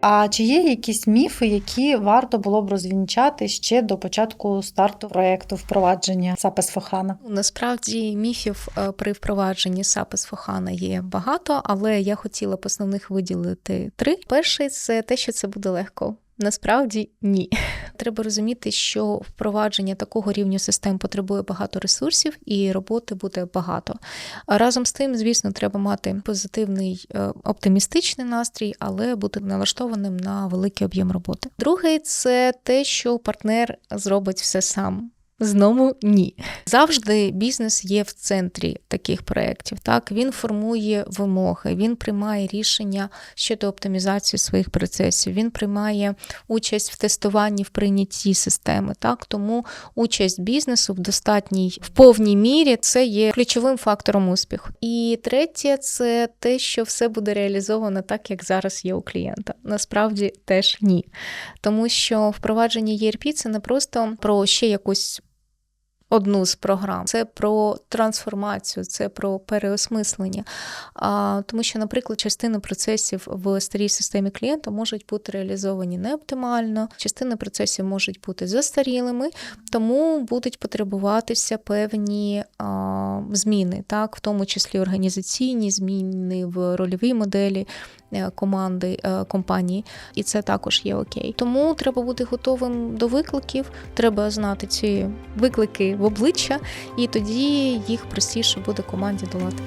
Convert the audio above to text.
А чи є якісь міфи, які варто було б розвінчати ще до початку старту проекту впровадження SAP S4HANA? Ну, Насправді міфів е, при впровадженні SAP S4HANA є багато, але я хотіла б основних виділити три. Перший це те, що це буде легко. Насправді ні. Треба розуміти, що впровадження такого рівня систем потребує багато ресурсів і роботи буде багато. А разом з тим, звісно, треба мати позитивний е, оптимістичний настрій, але бути налаштованим на великий об'єм роботи. Друге, це те, що партнер зробить все сам. Знову ні. Завжди бізнес є в центрі таких проєктів. Так, він формує вимоги, він приймає рішення щодо оптимізації своїх процесів. Він приймає участь в тестуванні в прийнятті системи. Так, тому участь бізнесу в достатній в повній мірі це є ключовим фактором успіху. І третє, це те, що все буде реалізовано так, як зараз є у клієнта. Насправді теж ні. Тому що впровадження ERP – це не просто про ще якусь одну з програм. Це про трансформацію, це про переосмислення. А, Тому що, наприклад, частина процесів в старій системі клієнта можуть бути реалізовані неоптимально, частина процесів можуть бути застарілими, тому будуть потребуватися певні а, зміни, так, в тому числі організаційні зміни в рольовій моделі. Е, Команди е, компанії, і це також є окей. Тому треба бути готовим до викликів. Треба знати ці виклики в обличчя, і тоді їх простіше буде команді долати.